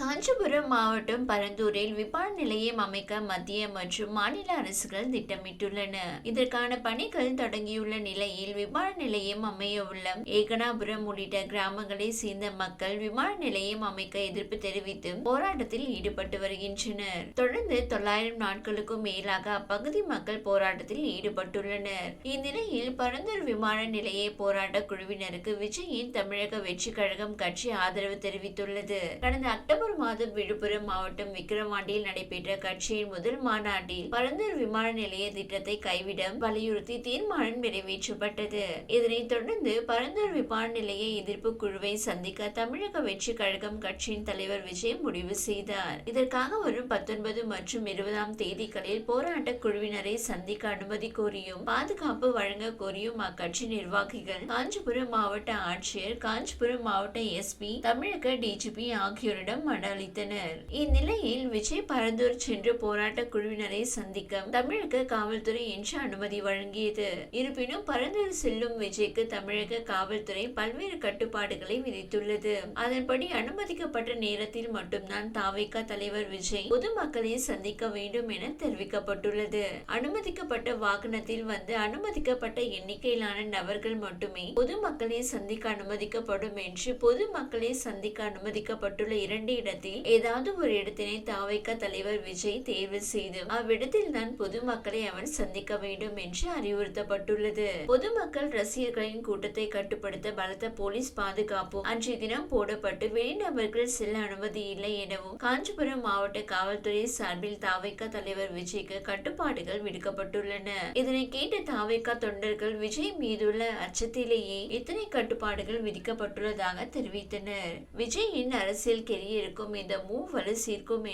காஞ்சிபுரம் மாவட்டம் பரந்தூரில் விமான நிலையம் அமைக்க மத்திய மற்றும் மாநில அரசுகள் திட்டமிட்டுள்ளன. இதற்கான பணிகள் தொடங்கியுள்ள நிலையில் விமான நிலையம் அமைய உள்ள ஏகனாபுரம் உள்ளிட்ட கிராமங்களை சேர்ந்த மக்கள் விமான நிலையம் அமைக்க எதிர்ப்பு தெரிவித்து போராட்டத்தில் ஈடுபட்டு வருகின்றனர். தொடர்ந்து தொள்ளாயிரம் நாட்களுக்கும் மேலாக அப்பகுதி மக்கள் போராட்டத்தில் ஈடுபட்டுள்ளனர். இந்நிலையில் பரந்தூர் விமான நிலைய போராட்ட குழுவினருக்கு விஜயின் தமிழக வெற்றி கழகம் கட்சி ஆதரவு தெரிவித்துள்ளது. கடந்த அக்டோபர் மாதம் விழுப்புரம் மாவட்டம் விக்கிரவாண்டியில் நடைபெற்ற கட்சியின் முதல் மாநாட்டில் பரந்தூர் விமான நிலைய திட்டத்தை கைவிட வலியுறுத்தி தீர்மானம் நிறைவேற்றப்பட்டது. இதனைத் தொடர்ந்து பரந்தூர் விமான நிலைய எதிர்ப்பு குழுவை சந்திக்க தமிழக வெற்றி கழகம் கட்சியின் தலைவர் விஜய் முடிவு செய்தார். இதற்காக வரும் பத்தொன்பது மற்றும் இருபதாம் தேதிகளில் போராட்ட குழுவினரை சந்திக்க அனுமதி கோரியும் பாதுகாப்பு வழங்க கோரியும் அக்கட்சி நிர்வாகிகள் காஞ்சிபுரம் மாவட்ட ஆட்சியர் காஞ்சிபுரம் மாவட்ட எஸ்பி தமிழக டிஜிபி ஆகியோரிடம் மனு அளித்தனர் இந்நிலையில் விஜய் பரந்தூர் சென்று போராட்ட குழுவினரை சந்திக்க தமிழக காவல்துறை இன்று அனுமதி வழங்கியது. இருப்பினும் பரந்தூர் செல்லும் விஜய்க்கு தமிழக காவல்துறை பல்வேறு கட்டுப்பாடுகளை விதித்துள்ளது. அதன்படி அனுமதிக்கப்பட்ட நேரத்தில் மட்டும்தான் தாவேகா தலைவர் விஜய் பொதுமக்களை சந்திக்க வேண்டும் என தெரிவிக்கப்பட்டுள்ளது. அனுமதிக்கப்பட்ட வாகனத்தில் வந்து அனுமதிக்கப்பட்ட எண்ணிக்கையிலான நபர்கள் மட்டுமே பொதுமக்களை சந்திக்க அனுமதிக்கப்படும் என்று பொதுமக்களை சந்திக்க அனுமதிக்கப்பட்டுள்ள இரண்டு இடத்தில் ஏதாவது ஒரு இடத்தினை தாவைக்க தலைவர் விஜய் தேர்வு செய்து அவ்விடத்தில் தான் பொதுமக்களை அவர் சந்திக்க வேண்டும் என்று அறிவுறுத்தப்பட்டுள்ளது. பொதுமக்கள் ரசிகர்களின் கூட்டத்தை கட்டுப்படுத்த பலத்த போலீஸ் பாதுகாப்பு அன்றைய தினம் போடப்பட்டு வெளிநபர்கள் செல்ல அனுமதி இல்லை எனவும் காஞ்சிபுரம் மாவட்ட காவல்துறை சார்பில் தாவைக்க தலைவர் விஜய்க்கு கட்டுப்பாடுகள் விடுக்கப்பட்டுள்ளன. இதனை கேட்ட தாவைக்க தொண்டர்கள் விஜய் மீதுள்ள அச்சத்திலேயே இத்தனை கட்டுப்பாடுகள் விதிக்கப்பட்டுள்ளதாக தெரிவித்தனர். விஜயின் அரசியல் இருக்கும். இந்த மூவ் வலு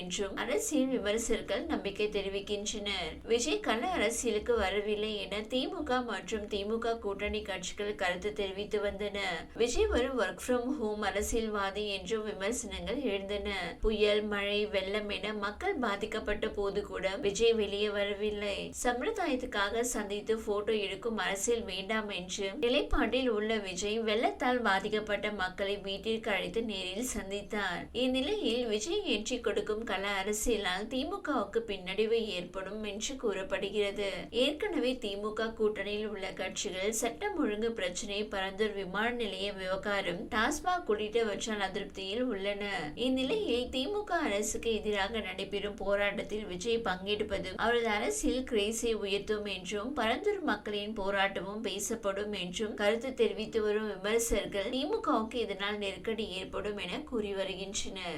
என்றும் அரசியல் விமர்சகர்கள் நம்பிக்கை தெரிவிக்கின்றனர். விஜய் கள அரசியலுக்கு வரவில்லை என திமுக மற்றும் திமுக கூட்டணி கட்சிகள் கருத்து தெரிவித்து வந்தன. விஜய் வரும் ஒர்க் ஃப்ரம் ஹோம் அரசியல்வாதி என்றும் விமர்சனங்கள் எழுந்தன. புயல் மழை வெள்ளம் என மக்கள் பாதிக்கப்பட்ட போது கூட விஜய் வெளியே வரவில்லை. சம்பிரதாயத்துக்காக சந்தித்து போட்டோ எடுக்கும் அரசியல் வேண்டாம் என்று நிலைப்பாட்டில் உள்ள விஜய் வெள்ளத்தால் பாதிக்கப்பட்ட மக்களை வீட்டிற்கு அழைத்து நேரில் சந்தித்தார். இந்நிலையில் விஜய் ஏற்றி கொடுக்கும் கல அரசியலால் திமுகவுக்கு பின்னடைவு ஏற்படும் என்று கூறப்படுகிறது. ஏற்கனவே திமுக கூட்டணியில் உள்ள கட்சிகள் சட்டம் ஒழுங்கு பிரச்சினை பரந்தூர் விமான நிலைய விவகாரம் டாஸ்மாக் உள்ளிட்டவற்றால் அதிருப்தியில் உள்ளன. இந்நிலையில் திமுக அரசுக்கு எதிராக நடைபெறும் போராட்டத்தில் விஜய் பங்கெடுப்பதும் அவரது அரசியல் கிரேஸை உயர்த்தும் என்றும் பரந்தூர் மக்களின் போராட்டமும் பேசப்படும் என்றும் கருத்து தெரிவித்து வரும் விமர்சகர்கள் திமுகவுக்கு இதனால் நெருக்கடி ஏற்படும் என கூறி வருகின்றனர்.